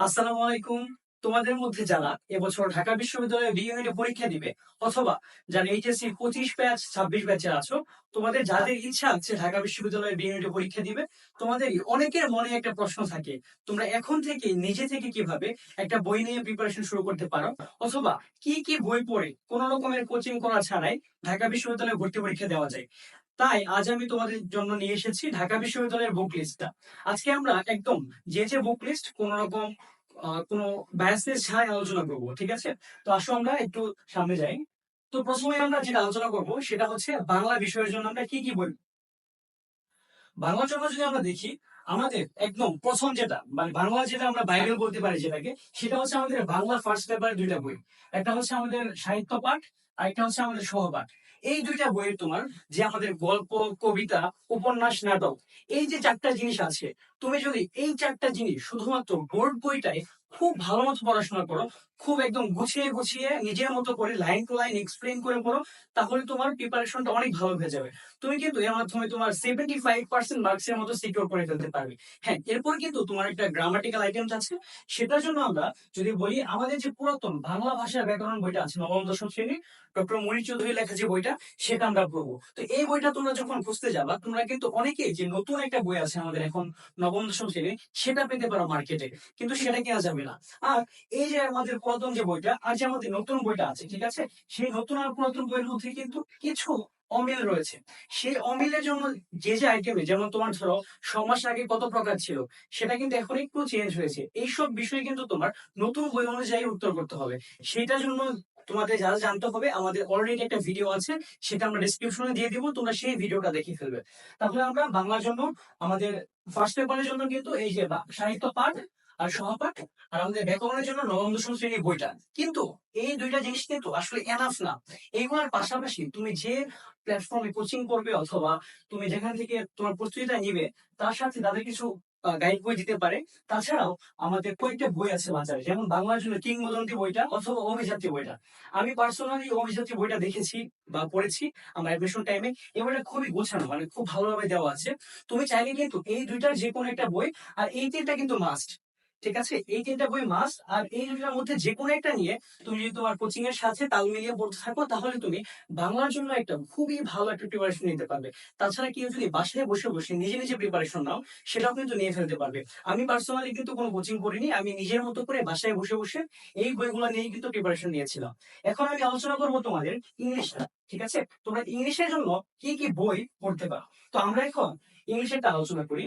আসসালামু আলাইকুম। তোমাদের মধ্যে যারা এবছর ঢাকা বিশ্ববিদ্যালয়ে বি ইউনিটে পরীক্ষা দিবে অথবা যারা এইচএসসি পঁচিশ ব্যাচ ছাব্বিশ ব্যাচে আছো, তোমাদের যাদের ইচ্ছা আছে ঢাকা বিশ্ববিদ্যালয়ে বি ইউনিটে পরীক্ষা দিবে, তোমাদের অনেকের মনে একটা প্রশ্ন থাকে, তোমরা এখন থেকে নিজে থেকে কীভাবে একটা বই নিয়ে প্রিপারেশন শুরু করতে পারো? অথবা কি কি বই পড়ে কোন রকমের কোচিং করা ছাড়াই ঢাকা বিশ্ববিদ্যালয়ে ভর্তি পরীক্ষা দেওয়া যায়? তাই আজ আমি তোমাদের জন্য নিয়ে এসেছি ঢাকা বিশ্ববিদ্যালয়ের বুক লিস্টটা আজকে আমরা একদম যে যে বুক লিস্ট কোন রকম কোনো ব্যাসেস ছাড়াই আলোচনা করব, ঠিক আছে? তো আসো আমরা একটু সামনে যাই। তো প্রথমে আমরা যেটা আলোচনা করব সেটা হচ্ছে বাংলা বিষয়ের জন্য আমরা কি কি বই বাংলা জন্য যদি আমরা দেখি, আমাদের একদম প্রথম যেটা মানে বাংলা যেটা আমরা বাইবেল বলতে পারি যেটাকে, সেটা হচ্ছে আমাদের বাংলা ফার্স্ট পেপারের দুইটা বই। একটা হচ্ছে আমাদের সাহিত্য পাঠ আর একটা হচ্ছে আমাদের সহপাঠ এই দুইটা বইয়ের তোমার যে আমাদের গল্প, কবিতা, উপন্যাস, নাটক, এই যে চারটা জিনিস আছে, তুমি যদি এই চারটা জিনিস শুধুমাত্র বোর্ড বইটাই খুব ভালো মতো পড়াশোনা করো খুব একদম গুছিয়ে গুছিয়ে নিজের মতো করে লাইন টু লাইন এক্সপ্লেন করে পড়ো তাহলে তোমার প্রিপারেশনটা অনেক ভালো হয়ে যাবে। তুমি কিন্তু এর মাধ্যমে তোমার সেভেন্টি ফাইভ পার্সেন্ট মার্কসের মতো সিকিউর করে ফেলতে পারবে। হ্যাঁ এরপর কিন্তু তোমার একটা গ্রামাটিক্যাল আইটেমস আছে। সেটার জন্য আমরা যদি বলি, আমাদের যে পুরাতন বাংলা ভাষার ব্যাকরণ বইটা আছে, নবম, দশম শ্রেণি, ডক্টর মনির চৌধুরী লেখা যে বইটা, সেটা আমরা পড়ব। তো এই বইটা তোমরা যখন খুঁজতে যাবা, তোমরা কিন্তু অনেকেই যে নতুন একটা বই আছে আমাদের এখন নবম, দশম শ্রেণি, সেটা পেতে পারো মার্কেটে কিন্তু সেটা কেনা যাবে না। আর এই যে আমাদের পুরাতন যে বইটা, আর যে আমাদের নতুন বইটা আছে, ঠিক আছে? সেই নতুন আর পুরাতন বইয়ের মধ্যে কিন্তু কিছু অমিল রয়েছে। সেই অমিলের জন্য যে যে আইটেমে যেমন তোমার ধরো সমাস আগে কত প্রকার ছিল, সেটা কিন্তু এখন একটু চেঞ্জ হয়েছে। এইসব বিষয় কিন্তু তোমার নতুন বই অনুযায়ী উত্তর করতে হবে। সেটার জন্য তোমাদের যারা জানতে হবে, আমাদের অলরেডি একটা ভিডিও আছে, সেটা আমরা ডিসক্রিপশনে দিয়ে দিব, তোমরা সেই ভিডিওটা দেখে ফেলবে। তাহলে আমরা বাংলার জন্য, আমাদের ফার্স্ট পেপারের জন্য কিন্তু এই যে সাহিত্য পাঠ আর সহপাঠ? আর আমাদের ব্যাকরণের জন্য নবম, দশম শ্রেণির বইটা। কিন্তু এই দুইটা জিনিস কিন্তু আসলে এনাফ না। এইগুলোর পাশাপাশি তুমি যে প্ল্যাটফর্মে কোচিং করবে অথবা তুমি যেখান থেকে তোমার প্রস্তুতিটা নিবে, তার সাথে তাদের কিছু গাইড বই দিতে পারে। তাছাড়াও আমাদের কয়েকটা বই আছে বাজারে, যেমন বাংলার জন্য কিংবদন্তি বইটা অথবা অভিযাত্রী বইটা। আমি পার্সোনালি অভিযাত্রী বইটা দেখেছি বা পড়েছি আমার অ্যাডমিশন টাইমে এই বইটা খুবই গোছানো মানে খুব ভালোভাবে দেওয়া আছে। তুমি চাইলে কিন্তু এই দুইটার যে কোনো একটা বই, আর এই তিনটা কিন্তু মাস্ট ঠিক আছে? এই তিনটা বই মাস্ট আর এই দুটার মধ্যে যে কোনো একটা নিয়ে তুমি যদি তোমার কোচিং এর সাথে তাল মিলিয়ে পড়তে থাকো, তাহলে তুমি বাংলার জন্য একটা খুবই ভালো একটা প্রিপারেশন নিতে পারবে। তাছাড়া কেউ যদি বাসায় বসে বসে নিজে নিজে প্রিপারেশন নাও, সেটাও কিন্তু নিয়ে ফেলতে পারবে। আমি পার্সোনালি কিন্তু কোনো কোচিং করিনি, আমি নিজের মতো করে বাসায় বসে বসে এই বইগুলো নিয়ে কিন্তু প্রিপারেশন নিয়েছিলাম। এখন আমি আলোচনা করব তোমাদের ইংলিশটা, ঠিক আছে? তোমরা ইংলিশের জন্য কি কি বই পড়তে পারো? তো আমরা এখন ইংলিশেরটা আলোচনা করি।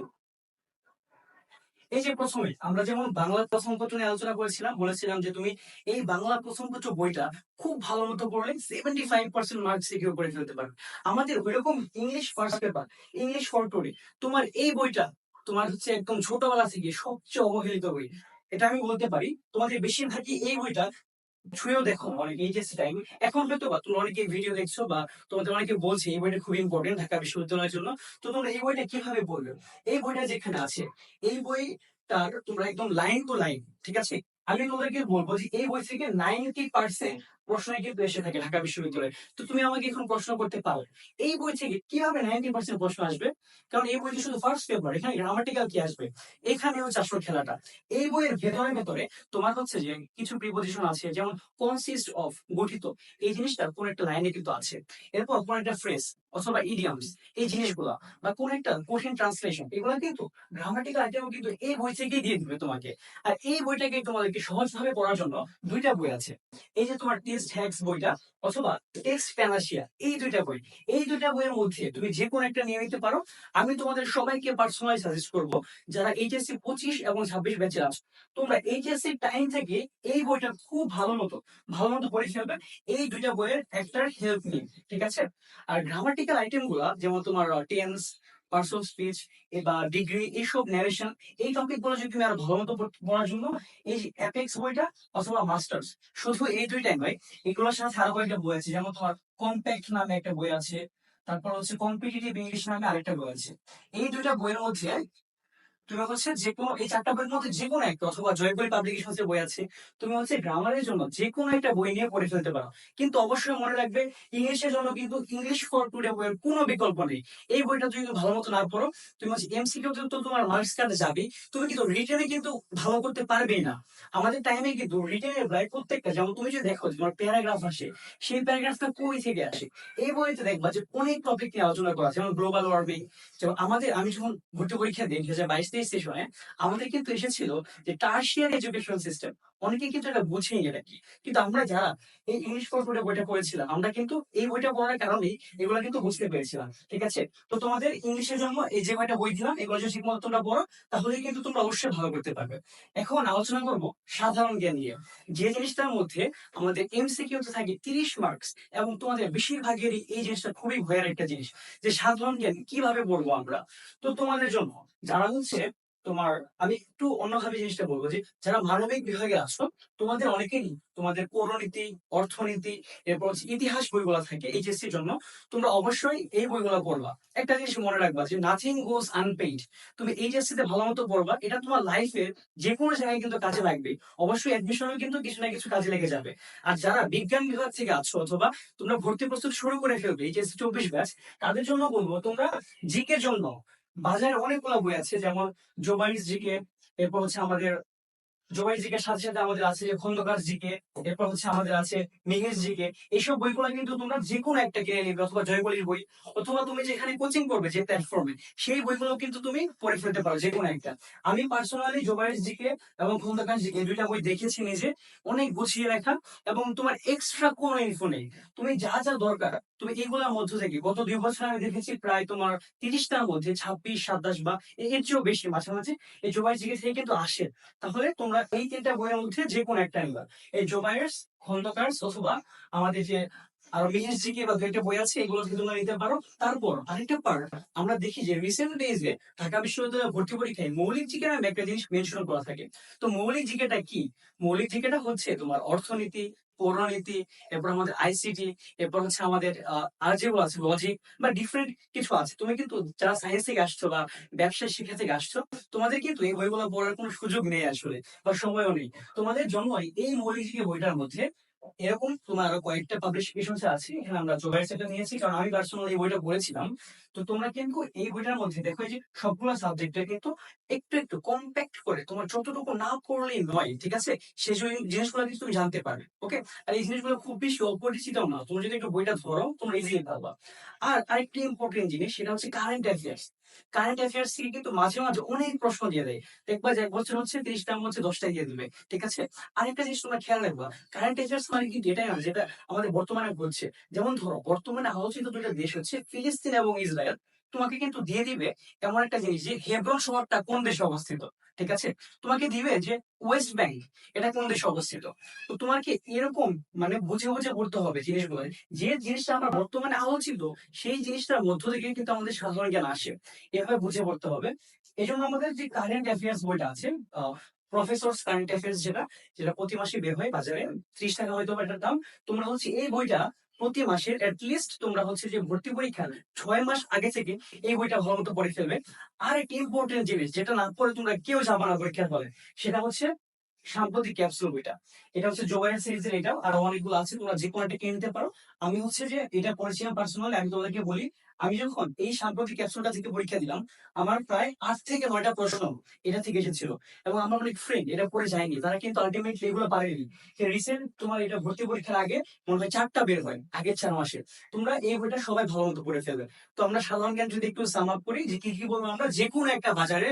এই যে প্রথমে আমরা যেমন বাংলা প্রথম পত্র নিয়ে আলোচনা করেছিলাম, বলেছিলাম যে তুমি এই বাংলা প্রথম পত্র বইটা খুব ভালো মতো পড়লে seventy five percent marks secure করে ফেলতে পারবে। আমাদের ওইরকম ইংলিশ ফার্স্ট পেপার ইংলিশ ফরটোরি তোমার এই বইটা তোমার হচ্ছে একদম ছোটবেলা থেকে সবচেয়ে অবহেলিত বই। এটা আমি বলতে পারি, তোমাদের বেশিরভাগই এই বইটা ছুঁয়েও দেখো অনেকে এই যে টাইম এখন হয়তো বা তোমরা অনেকে ভিডিও দেখছ বা তোমাদের অনেকে বলছে এই বইটা খুব ইম্পর্টেন্ট ঢাকা বিশ্ববিদ্যালয়ের জন্য। তো তোমরা এই বইটা কীভাবে বলবে এই বইটা যেখানে আছে, এই বই তার তোমরা একদম লাইন টু লাইন ঠিক আছে? আমি তোমাদেরকে বলব যে এই বই থেকে নাইনটি পার্সেন্ট প্রশ্ন কিন্তু এসে থাকে ঢাকা বিশ্ববিদ্যালয়ে। তো তুমি আমাকে এখন প্রশ্ন করতে পারো। এই বই থেকে কীভাবে নাইনটি পার্সেন্ট প্রশ্ন আসবে? কারণ এই বইটি শুধু ফার্স্ট পেপার এখানে গ্রামাটিক্যাল কি আসবে? এখানে হচ্ছে আসল খেলাটা। এই বইয়ের ভেতরে ভেতরে তোমার হচ্ছে যে কিছু প্রিপোজিশন আছে, যেমন কনসিস্ট অফ গঠিত। এই জিনিসটা কোন একটা লাইনে কিন্তু আছে। এরপর কোন একটা ফ্রেজ অথবা ইডিয়ামস এই জিনিসগুলো বা কোন একটা কঠিন ট্রান্সলেশন এগুলো কিন্তু গ্রামাটিক্যাল আইটেম কিন্তু এই বই থেকেই দিয়ে দিবে তোমাকে। আর এই বইটাকে তোমাদেরকে সহজভাবে পড়ার জন্য দুইটা বই আছে। এই যে তোমার টেক্সট হ্যাক্স বইটা অথবা টেক্সট প্যানাসিয়া এই দুইটা বই, এই দুইটা বইয়ের মধ্যে তুমি যে কোনো একটা নিয়ে নিতে পারো। আমি তোমাদের সবাইকে পার্সোনালি সাজেস্ট করব, যারা এইচএসসি পঁচিশ এবং ছাব্বিশ ব্যাচে আছো, তোমরা এইচএসসি টাইম থেকে এই বইটা খুব ভালো মতো ভালো মতো পড়ে ফেলবে। এই দুইটা বইয়ের একটা হেল্প নিন, ঠিক আছে? আর গ্রামাটিক্যাল আইটেমগুলা, যেমন তোমার টেন্স পার্সোনাল স্পিচ বা ডিগ্রি এইসব ন্যারেশন এই টপিকগুলো যদি তুমি আরও ভালো পড়ার জন্য, এই অ্যাপেক্স বইটা অথবা মাস্টার্স শুধু এই দুইটাই নয়, এগুলোর সাথে আরও কয়েকটা বই আছে, যেমন তোমার কম্প্যাক্ট নামে একটা বই আছে, তারপর হচ্ছে কম্পিটিটিভ ইংলিশ নামে আরেকটা বই আছে। এই দুইটা বইয়ের মধ্যে তুমি হচ্ছে যে কোনো এই চারটা বইয়ের মধ্যে যে কোনো একটা অথবা জয়পুরি পাবলিকেশন বই আছে তুমি হচ্ছে গ্রামারের জন্য যে কোনো একটা বই নিয়ে পড়ে ফেলতে পারো। কিন্তু অবশ্যই মনে রাখবে ইংলিশের জন্য কিন্তু ইংলিশ ফর টুডে বইয়ের কোনো বিকল্প নেই। এই বইটা তুমি ভালো মতো না পড়ো তুমি হচ্ছে এমসিকিউ তো তোমার মার্কস কার্ডে যাবে তুমি কিন্তু রিটেনে কিন্তু ভালো করতে পারবেই না। আমাদের টাইমে কিন্তু রিটেনের প্রায় প্রত্যেকটা যেমন তুমি যদি দেখো তোমার প্যারাগ্রাফ আসে সেই প্যারাগ্রাফটা কই থেকে আসে? এই বইতে দেখবা যে অনেক টপিক নিয়ে আলোচনা করা আছে, যেমন গ্লোবাল ওয়ার্মিং যেমন আমাদের আমি যখন ভর্তি পরীক্ষা দিই দু হাজার বাইশ সেশনে আমাদের কিন্তু এসেছিল যে টার্সিয়ার এডুকেশন সিস্টেম অনেকে কিন্তু এটা বুঝেই এটা কি কিন্তু আমরা যারা এই ইংলিশ কোর্সে বইটা পড়েছিলাম, আমরা কিন্তু এই বইটা পড়ার কারণেই এগুলো কিন্তু বুঝতে পেরেছিলাম, ঠিক আছে? তো তোমাদের ইংলিশের জন্য এই যে কয়টা বই দিলাম, এগুলো যদি ঠিক মতো তোমরা পড়ো তাহলে কিন্তু তোমরা অবশ্যই ভালো করতে পারবে। এখন আলোচনা করব সাধারণ জ্ঞান নিয়ে। যে জিনিসটার মধ্যে আমাদের এমসিকিউ তে থাকে তিরিশ মার্কস এবং তোমাদের বেশিরভাগেরই এই জিনিসটা খুবই ভয়ের একটা জিনিস, যে সাধারণ জ্ঞান কীভাবে পড়ব আমরা? তো তোমাদের জন্য যারা হচ্ছে তোমার, আমি একটু অন্যভাবে জিনিসটা বলব যে, যারা মানবিক বিভাগে আছো, তোমাদের অনেকেরই তোমাদের পৌরনীতি, অর্থনীতি, এরপর ইতিহাস বইগুলো থাকে এইচএসসি জন্য, তোমরা অবশ্যই এই বইগুলো পড়বা। একটা জিনিস মনে রাখবা যে নাথিং গোস আনপেইড তুমি এইচএসসি তে ভালো মতো পড়বা, এটা তোমার লাইফে যে কোনো জায়গায় কিন্তু কাজে লাগবে। অবশ্যই অ্যাডমিশনও কিন্তু কিছু না কিছু কাজে লেগে যাবে। আর যারা বিজ্ঞান বিভাগ থেকে আছো, অথবা তোমরা ভর্তি প্রস্তুত শুরু করে ফেলবে, এইচএসসি চব্বিশ ব্যাচ, তাদের জন্য বলব, তোমরা জিকে জন্য বাজারে অনেকগুলো বই আছে যেমন জোবাইস জিকে এরপর হচ্ছে আমাদের জোবাইস জিকে সাথে সাথে আমাদের আছে যে খন্দকার জিকে, এরপর হচ্ছে আমাদের আছে জিকে। এইসব বইগুলো কিন্তু তোমরা যে কোনো একটা কিনে নিবে অথবা বই, অথবা তুমি যেখানে কোচিং করবে যে প্ল্যাটফর্মে সেই বইগুলো কিন্তু তুমি পড়ে ফেলতে পারো যে কোনো একটা। আমি পার্সোনালি জিকে এবং খন্দকার জিকে দুইটা বই দেখেছি নিজে, অনেক গুছিয়ে লেখা এবং তোমার এক্সট্রা কোনো ইনফো নেই। তুমি যা যা দরকার, তুমি এইগুলোর মধ্য থেকে গত দুই বছর আমি দেখেছি প্রায় তোমার তিরিশটার মধ্যে ছাব্বিশ, সাতাশ বা এর চেয়েও বেশি মাঝামাঝি এই জোবাইস জিকে থেকে কিন্তু আসে। তাহলে তোমরা এই তিনটা বইয়ের মধ্যে যে কোনো একটা নিবা। এই জোবায়ার্স খন্দকার্স অথবা আমাদের যে আরও মিহির জিকে বা দুইটা বই আছে, এগুলো থেকে তোমরা নিতে পারো। তারপর আরেকটা পার্ট আমরা দেখি যে রিসেন্ট ডেজে ঢাকা বিশ্ববিদ্যালয়ে ভর্তি পরীক্ষায় মৌলিক জিকে নামে একটা জিনিস মেনশন করা থাকে। তো মৌলিক জিকেটা কি? মৌলিক জিকেটা হচ্ছে তোমার অর্থনীতি পৌরনীতি, এরপর আমাদের আইসিটি এরপর হচ্ছে আমাদের আর যেগুলো আছে লজিক বা ডিফারেন্ট কিছু আছে। তুমি কিন্তু যারা সায়েন্স থেকে আসছো বা ব্যবসায় শিক্ষা থেকে আসছো, তোমাদের কিন্তু এই বইগুলো পড়ার কোনো সুযোগ নেই আসলে বা সময়ও নেই। তোমাদের জন্যই এই মৌলিক বইটার মধ্যে এরকম তোমার আরও কয়েকটা পাবলিকেশন আছে, এখানে আমরা জোগাড় সেটা নিয়েছি, কারণ আমি পার্সোনালি এই বইটা পড়েছিলাম। তো তোমরা কিন্তু এই বইটার মধ্যে দেখো যে সবগুলো সাবজেক্টে কিন্তু একটু একটু কম্প্যাক্ট করে, তোমার যতটুকু না পড়লেই নয়, ঠিক আছে? সেই জিনিসগুলো কিন্তু তুমি জানতে পারবে ওকে আর এই জিনিসগুলো খুব বেশি অপরিচিত না, তুমি যদি একটু বইটা ধরো, তোমরা ইজিলি পারবা আর আরেকটি ইম্পর্টেন্ট জিনিস, সেটা হচ্ছে কারেন্ট অ্যাফেয়ার্স কারেন্ট অ্যাফেয়ার্স থেকে কিন্তু মাঝে মাঝে অনেক প্রশ্ন দিয়ে দেয়। দেখবা যে এক বছর হচ্ছে তিরিশটার হচ্ছে, দশটাই দিয়ে দেবে। ঠিক আছে? আরেকটা জিনিস তোমরা খেয়াল রাখবা কারেন্ট অ্যাফেয়ার্স মানে কিন্তু এটাই না যেটা আমাদের বর্তমানে বলছে যেমন ধরো, বর্তমানে আলোচিত দুটা দেশ হচ্ছে ফিলিস্তিন এবং ইসরায়েল। তোমাকে কিন্তু দিয়ে দিবে এমন একটা জিনিস যে হেব্রন শহরটা কোন দেশে অবস্থিত? ঠিক আছে? তোমাকে দিবে যে ওয়েস্ট ব্যাংক এটা কোন দেশে অবস্থিত? তো তোমাকে এরকম মানে বুঝে বুঝে পড়তে হবে জিনিসগুলো। যে জিনিসটা আমরা বর্তমানে আলোচিত, সেই জিনিসটার মধ্য থেকে কিন্তু আমাদের সাধারণ জ্ঞান আসে। এভাবে বুঝে পড়তে হবে। এই জন্য আমাদের যে কারেন্ট অ্যাফেয়ার্স বইটা আছে প্রফেসর কারেন্ট অ্যাফেয়ার্স যেটা যেটা প্রতি মাসে বের হয় বাজারে, ত্রিশ টাকা হয়তো এটার দাম। তোমরা হচ্ছে এই বইটা প্রতি মাসের অ্যাটলিস্ট তোমরা হচ্ছে যে ভর্তি পরীক্ষা ছয় মাস আগে থেকে এই বইটা ভালো মতো পড়ে ফেলবে। আর একটি ইম্পর্টেন্ট জিনিস, যেটা না পড়ে তোমরা কেউ যাবা না পরীক্ষার ফলে, সেটা হচ্ছে সাম্প্রতিক ক্যাপসুল বইটা। এটা হচ্ছে জোয়ার সিরিজের এটা আর অনেকগুলো আছে, তোমরা যে কোনো একটা কিনতে নিতে পারো। আমি হচ্ছে যে এটা পড়েছিলাম পার্সোনালি আমি তোমাদেরকে বলি আমি যখন এই সাম্প্রতিক ক্যাপসুলটা থেকে পরীক্ষা দিলাম, আমার প্রায় আট থেকে নয়টা প্রশ্ন এটা থেকে এসেছিল। এবং আমার অনেক ফ্রেন্ড এটা পড়ে যায়নি, তারা কিন্তু আলটিমেটলি এগুলো পারেনি। রিসেন্ট তোমার এটা ভর্তি পরীক্ষার আগে মনে হয় চারটা বের হয়, আগের চার মাসে। তোমরা এই বইটা সবাই ভালো মতো পড়ে ফেলবে। তো আমরা সাধারণ জ্ঞান যদি একটু সাম আপ করি, যে কি কি বলব আমরা যে কোনো একটা বাজারে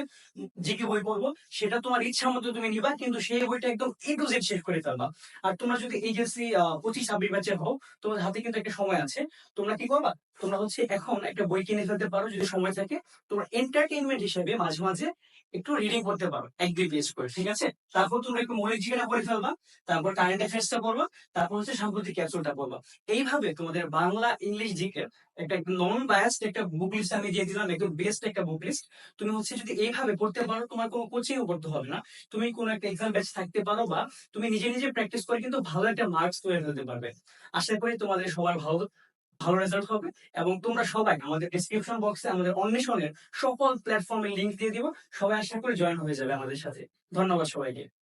যে কি বই পড়ব, সেটা তোমার ইচ্ছা মতো তুমি নিবা, কিন্তু সেই বইটা একদম এ টু জেড শেষ করে ফেলবা। আর তোমরা যদি এইচএসসি পঁচিশ ছাব্বিশ ব্যাচের হও তোমার হাতে কিন্তু একটা সময় আছে। তোমরা কি করবা? তোমরা হচ্ছে এখন একটা বই কিনে ফেলতে পারো যদি সময় থাকে। তোমরা এন্টারটেইনমেন্ট হিসেবে মাঝে মাঝে একটু রিডিং করতে পারো এক দুই পেজ করে, ঠিক আছে? তারপর তোমরা একটু মৌলিক জীবনে পড়ে ফেলবা, তারপর কারেন্ট অ্যাফেয়ার্সটা পড়বা, তারপর হচ্ছে সাম্প্রতিক ক্যাপসুলটা পড়বা। এইভাবে তোমাদের বাংলা, ইংলিশ জিকে একটা নন বায়াসড একটা বুক লিস্ট আমি দিয়ে দিলাম, একদম বেস্ট একটা বুক লিস্ট তুমি হচ্ছে যদি এইভাবে পড়তে পারো, তোমার কোনো কোচিংও করতে হবে না। তুমি কোনো একটা এক্সাম ব্যাচ থাকতে পারো বা তুমি নিজে নিজে প্র্যাকটিস করে কিন্তু ভালো একটা মার্কস তৈরি হতে পারবে। আশা করি তোমাদের সবার ভালো ভালো রেজাল্ট হবে এবং তোমরা সবাই আমাদের ডিসক্রিপশন বক্সে আমাদের অন্বেষণের সকল প্ল্যাটফর্মের লিঙ্ক দিয়ে দিব। সবাই আশা করে জয়েন হয়ে যাবে আমাদের সাথে। ধন্যবাদ সবাইকে।